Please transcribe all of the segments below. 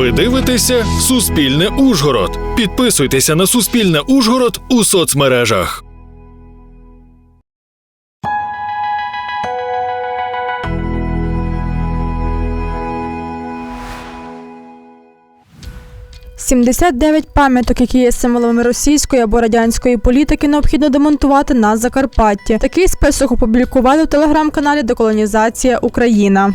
Ви дивитеся Суспільне Ужгород. Підписуйтеся на Суспільне Ужгород у соцмережах. – 79 пам'яток, які є символами російської або радянської політики, необхідно демонтувати на Закарпатті. Такий список опублікували в телеграм-каналі Деколонізація Україна.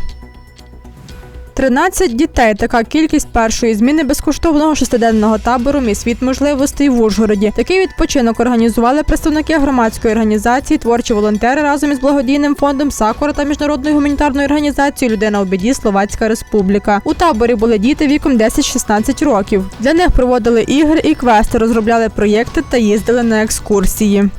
13 дітей. Така кількість першої зміни безкоштовного шестиденного табору «Мій світ можливостей в Ужгороді. Такий відпочинок організували представники громадської організації, творчі волонтери разом із благодійним фондом Сакура та міжнародною гуманітарною організацією Людина у біді Словацька Республіка. У таборі були діти віком 10-16 років. Для них проводили ігри і квести, розробляли проєкти та їздили на екскурсії.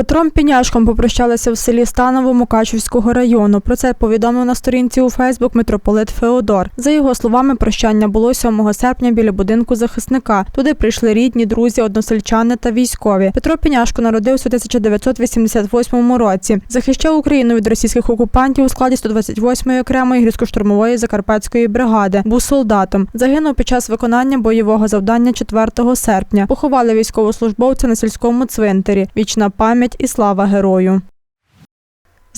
Петром Піняшком попрощалися в селі Станово Мукачівського району. Про це повідомив на сторінці у Фейсбук митрополит Феодор. За його словами, прощання було 7 серпня біля будинку захисника. Туди прийшли рідні, друзі, односельчани та військові. Петро Піняшко народився у 1988 році. Захищав Україну від російських окупантів у складі 128-ї окремої гірсько-штурмової закарпатської бригади. Був солдатом. Загинув під час виконання бойового завдання 4 серпня. Поховали військовослужбовця на сільському цвинтарі. Вічна пам'ять і слава герою.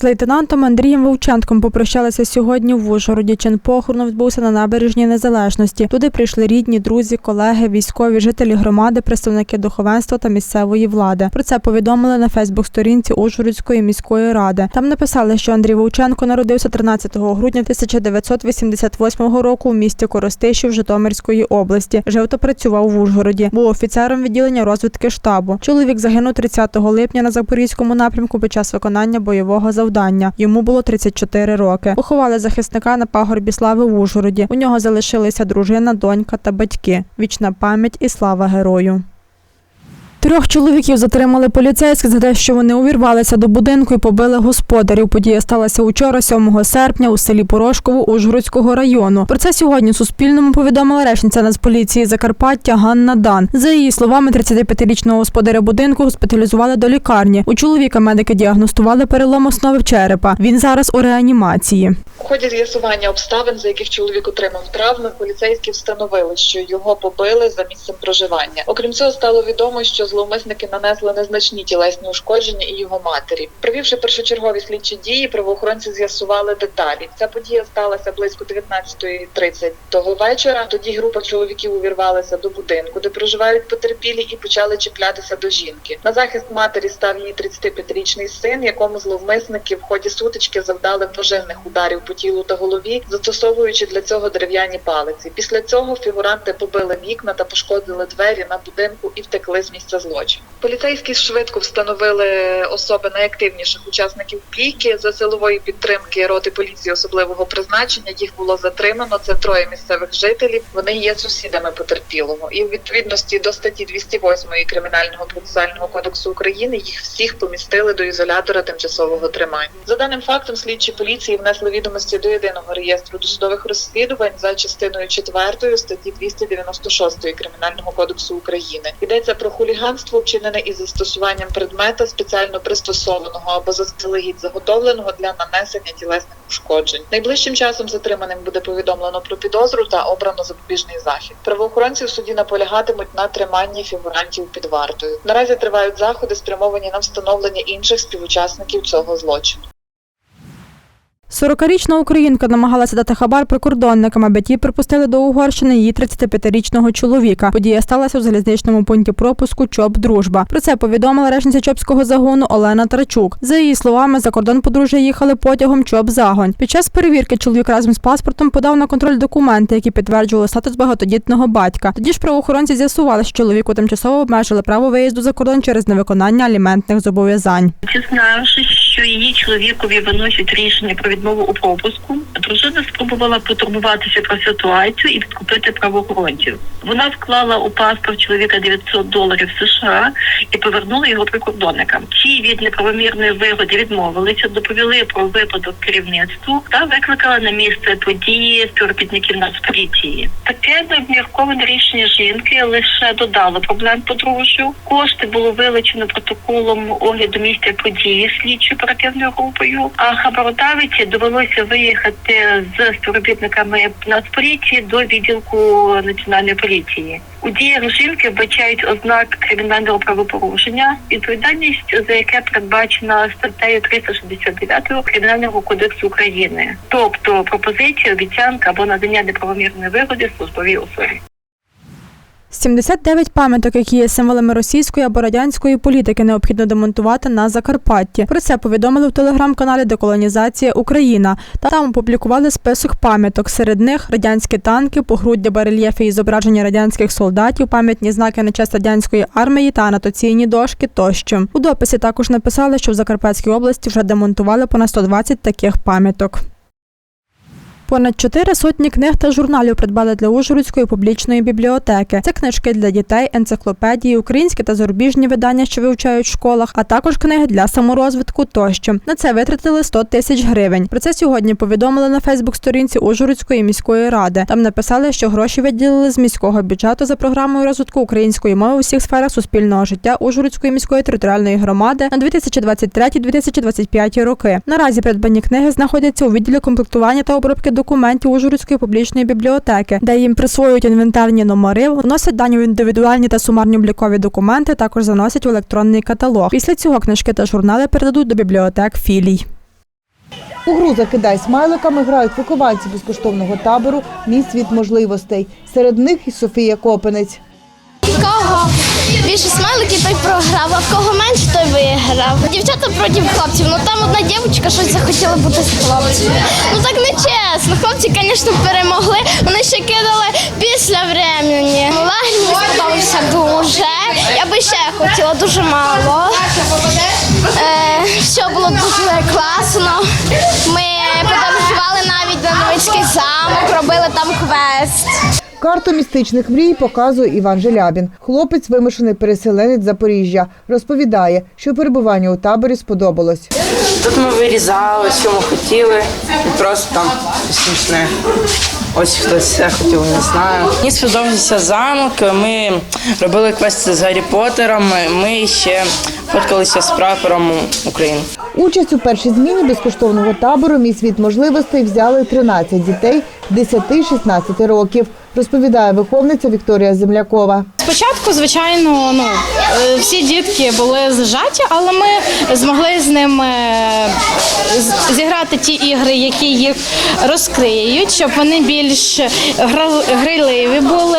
Лейтенантом Андрієм Вовченком попрощалися сьогодні в Ужгороді. Чин похорону відбувся на набережній Незалежності. Туди прийшли рідні, друзі, колеги, військові, жителі громади, представники духовенства та місцевої влади. Про це повідомили на Фейсбук-сторінці Ужгородської міської ради. Там написали, що Андрій Вовченко народився 13 грудня 1988 року в місті Коростишів Житомирської області. Жив та працював в Ужгороді. Був офіцером відділення розвідки штабу. Чоловік загинув 30 липня на Запорізькому напрямку під час виконання бойового завдання. Йому було 34 роки. Поховали захисника на пагорбі слави в Ужгороді. У нього залишилися дружина, донька та батьки. Вічна пам'ять і слава герою. Трьох чоловіків затримали поліцейські за те, що вони увірвалися до будинку і побили господарів. Подія сталася учора, 7 серпня, у селі Порошково Ужгородського району. Про це сьогодні Суспільному повідомила речниця Нацполіції Закарпаття Ганна Дан. За її словами, 35-річного господаря будинку госпіталізували до лікарні. У чоловіка медики діагностували перелом основи черепа. Він зараз у реанімації. У ході з'ясування обставин, за яких чоловік отримав травми, поліцейські встановили, що його побили за місцем проживання. Окрім цього, стало відомо, що зловмисники нанесли незначні тілесні ушкодження і його матері. Провівши першочергові слідчі дії, правоохоронці з'ясували деталі. Ця подія сталася близько 19.30 того вечора. Тоді група чоловіків увірвалася до будинку, де проживають потерпілі, і почали чіплятися до жінки. На захист матері став її 35-річний син, якому зловмисники в ході сутички завдали множинних ударів по тілу та голові, застосовуючи для цього дерев'яні палиці. Після цього фігуранти побили вікна та пошкодили двері на будинку і втекли з місця злочину. Поліцейські швидко встановили особи найактивніших учасників бійки за силової підтримки роти поліції особливого призначення. Їх було затримано. Це троє місцевих жителів. Вони є сусідами потерпілого, і в відповідності до статті 208 кримінального процесуального кодексу України їх всіх помістили до ізолятора тимчасового тримання. За даним фактом, слідчі поліції внесли відомості до єдиного реєстру досудових розслідувань за частиною 4 статті 296 кримінального кодексу України. Йдеться про хуліганство, вчинене із застосуванням предмета спеціально пристосованого або заздалегідь заготовленого для нанесення тілесних ушкоджень. Найближчим часом затриманим буде повідомлено про підозру та обрано запобіжний захід. Правоохоронці в суді наполягатимуть на триманні фігурантів під вартою. Наразі тривають заходи, спрямовані на встановлення інших співучасників цього злочину. 40-річна українка намагалася дати хабар прикордонникам, аби ті припустили до Угорщини її 35-річного чоловіка. Подія сталася у залізничному пункті пропуску ЧОП Дружба. Про це повідомила речниця Чопського загону Олена Трачук. За її словами, за кордон подружжя їхали потягом ЧОП Загонь. Під час перевірки чоловік разом з паспортом подав на контроль документи, які підтверджували статус багатодітного батька. Тоді ж правоохоронці з'ясували, що чоловіку тимчасово обмежили право виїзду за кордон через невиконання аліментних зобов'язань. Дізнавшись, що її чоловікові виносять рішення про відмову у пропуску, дружина спробувала потурбуватися про ситуацію і відкупити правоохоронців. Вона вклала у паспорт чоловіка 900 доларів США і повернула його прикордонникам. Ті від неправомірної вигоди відмовилися, доповіли про випадок керівництву та викликали на місце події співробітників Нацполіції. Таке необмірковане рішення жінки лише додало проблем подружжю. Кошти було вилучено протоколом огляду місця події слідчо оперативною групою. А хабародавиці довелося виїхати з співробітниками Нацполіції до відділку національної поліції. У діях жінки вбачають ознак кримінального правопорушення, відповідальність за яке передбачена статтею 369 Кримінального кодексу України, тобто пропозиція, обіцянка або надання неправомірної вигоди службовій особі. 79 пам'яток, які є символами російської або радянської політики, необхідно демонтувати на Закарпатті. Про це повідомили в телеграм-каналі Деколонізація Україна. Та там опублікували список пам'яток. Серед них радянські танки, погруддя барельєфи і зображення радянських солдатів, пам'ятні знаки на честь радянської армії та анотаційні дошки тощо. У дописі також написали, що в Закарпатській області вже демонтували понад 120 таких пам'яток. Понад чотири сотні книг та журналів придбали для Ужгородської публічної бібліотеки. Це книжки для дітей, енциклопедії, українські та зарубіжні видання, що вивчають в школах, а також книги для саморозвитку тощо. На це витратили 100 тисяч гривень. Про це сьогодні повідомили на Фейсбук-сторінці Ужгородської міської ради. Там написали, що гроші виділили з міського бюджету за програмою розвитку української мови у всіх сферах суспільного життя Ужгородської міської територіальної громади на 2023-2025 роки. Наразі придбані книги знаходяться у відділі комплектування та обробки документів Ужгородської публічної бібліотеки, де їм присвоюють інвентарні номери, вносять дані в індивідуальні та сумарні облікові документи, також заносять в електронний каталог. Після цього книжки та журнали передадуть до бібліотек філій. У гру закидай смайликами грають вихованці безкоштовного табору Мій світ можливостей. Серед них і Софія Копенець. Кого більше смайликів, той програв, а в кого менше, той виграв. Дівчата проти хлопців. Ну там одна дівчинка щось захотіла бути з хлопцем. Ну так не чесно. Хлопці, звісно, перемогли. Вони ще кидали після времени. Лагерь сподобався дуже. Я би ще хотіла дуже мало. Е, все було дуже класно. Ми подорожували навіть на Новицький замок, робили там квест. Карту містичних мрій показує Іван Желябін. Хлопець, вимушений переселенець Запоріжжя, розповідає, що перебування у таборі сподобалось. Тут ми вирізали, що ми хотіли, і просто там смішне. Ось хтось це хотів, не знаю. Мені сподобався замок. Ми робили квести з Гаррі Поттером. Ми ще фоткалися з прапором України. Участь у першій зміні безкоштовного табору Мій світ можливостей взяли 13 дітей 10-16 років, розповідає виховниця Вікторія Землякова. Спочатку, звичайно, ну е, всі дітки були зажаті, але ми змогли з ними зіграти ті ігри, які їх розкриють, щоб вони більш грайливі були.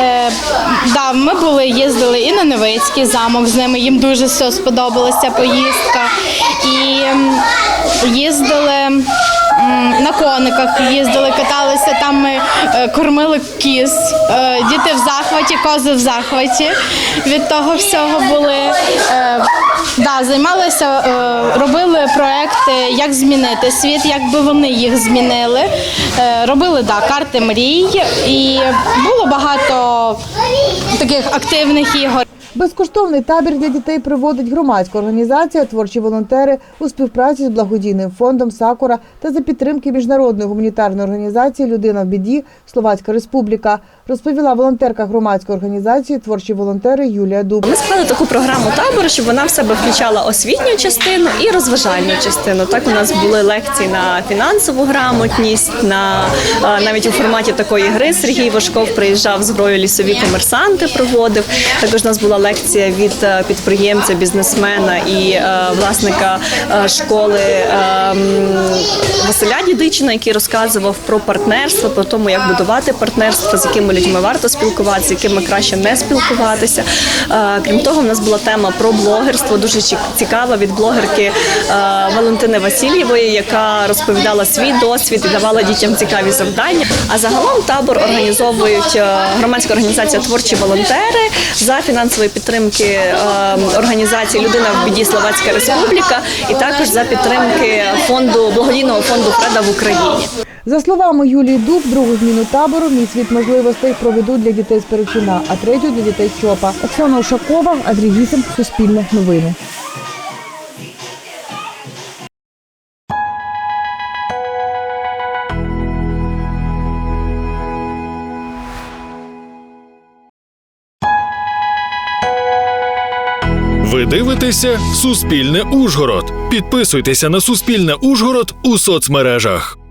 Е, Да, ми були, їздили і на Невицький замок з ними. Їм дуже все сподобалася поїздка. І їздили. На кониках їздили, каталися, там ми е, кормили кіз. Е, Діти в захваті, кози в захваті. Від того всього були. Е, Да, займалися, робили проекти, як змінити світ, як би вони їх змінили. Робили да, карти мрій, і було багато таких активних ігор. Безкоштовний табір для дітей проводить громадська організація Творчі волонтери у співпраці з благодійним фондом Сакура та за підтримки міжнародної гуманітарної організації Людина в біді Словацька Республіка, розповіла волонтерка громадської організації Творчі волонтери Юлія Дуб. Ми склали таку програму табору, щоб вона в себе включала освітню частину і розважальну частину. Так у нас були лекції на фінансову грамотність, на е, навіть у форматі такої гри Сергій Важков приїжджав з грою лісові комерсанти, проводив. Також у нас була лекція від е, підприємця, бізнесмена і е, власника школи Василя Дідичина, який розказував про партнерство, про тому, як будувати партнерство, з якими людьми варто спілкуватися, якими краще не спілкуватися. Е, Крім того, в нас була тема про блогерство, дуже цікава від блогерки е, Валентини Васильєвої, яка розповідала свій досвід і давала дітям цікаві завдання. А загалом табор організовують е, громадська організація Творчі волонтери за фінансової підтримки е, організації Людина в біді Словацька Республіка і також за підтримки фонду благодійного фонду Фреда в Україні. За словами Юлії Дуб, другу зміну табору Мій світ можливостей проведуть для дітей з Перечина, а третю для дітей з ЧОПа. Оксана Ушакова, Андрій Гісем, Суспільне новини. Ви дивитеся Суспільне Ужгород. Підписуйтеся на Суспільне Ужгород у соцмережах.